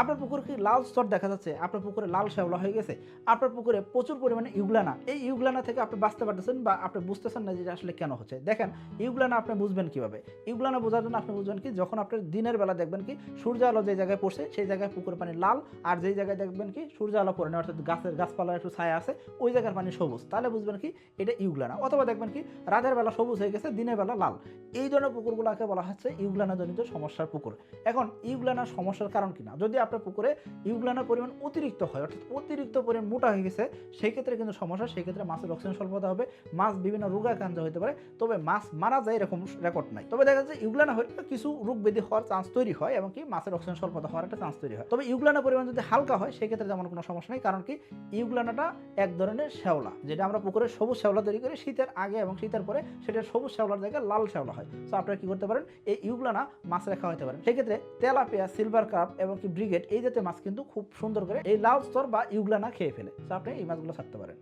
আপনার পুকুরে কি লাল স্তর দেখা যাচ্ছে, আপনার পুকুরে লাল শ্যাওলা হয়ে গেছে, আপনার পুকুরে প্রচুর পরিমাণে ইউগ্লানা। এই ইউগ্লানা থেকে আপনি বাঁচতে পারতেছেন বা আপনি বুঝতেছেন না যে আসলে কেন হচ্ছে। দেখেন, ইউগ্লানা আপনি বুঝবেন কীভাবে? ইউগ্লানা বোঝার জন্য আপনি বুঝবেন কি, যখন আপনি দিনের বেলা দেখবেন কি সূর্য আলো যে জায়গায় পড়ছে, সেই জায়গায় পুকুরের পানি লাল, আর যেই জায়গায় দেখবেন কি সূর্য আলো পড়ে না, অর্থাৎ গাছের গাছপালার একটু ছায়া আছে, ওই জায়গার পানি সবুজ। তাহলে বুঝবেন কি, এটা ইউগ্লানা। অথবা দেখবেন কি, রাতের বেলা সবুজ হয়ে গেছে, দিনের বেলা লাল। এই ধরনের পুকুরগুলোকে বলা হচ্ছে ইউগ্লানা জনিত সমস্যার পুকুর। এখন, ইউগ্লানার সমস্যার কারণ কিনা যদি আপনার পুকুরে ইউগ্লানার পরিমাণ অতিরিক্ত হয়, অর্থাৎ অতিরিক্ত পরিমাণ মোটা হয়ে গেছে সেই ক্ষেত্রে কিন্তু সমস্যা সেই ক্ষেত্রে মাছের অক্সিজেন স্বল্পতা হবে, মাছ বিভিন্ন রোগাক্রান্ত হতে পারে, তবে মাছ মারা যায় এরকম রেকর্ড নাই। তবে দেখা যাচ্ছে ইউগ্লানা হলে কিছু রোগ ব্যাধি হওয়ার চান্স তৈরি হয়, এবং কি মাছের অক্সিজেন স্বল্পতা হওয়ার একটা চান্স তৈরি হয়। তবে ইউগ্লানার পরিমাণ যদি হালকা হয়, সেক্ষেত্রে তেমন কোনো সমস্যা নেই, কারণ কি ইউগ্লানাটা এক ধরনের শ্যাওলা, যেটা আমরা পুকুরে সবুজ শ্যাওলা তৈরি করি, শীতের আগে এবং শীতের পরে সেটা সবুজ শ্যাওলার জায়গায় লাল শ্যাওলা হয়। তো আপনারা কি করতে পারেন? এই ইউগুলানা মাছ রেখা হতে পারেন সেক্ষেত্রে তেলাপিয়া, সিলভার কাপ এবং কি ব্রিগেড এই জাতীয় মাছ কিন্তু খুব সুন্দর করে এই লাল স্তর বা ইউগুলানা খেয়ে ফেলে। সো আপনি এই মাছগুলো ছাড়তে পারেন।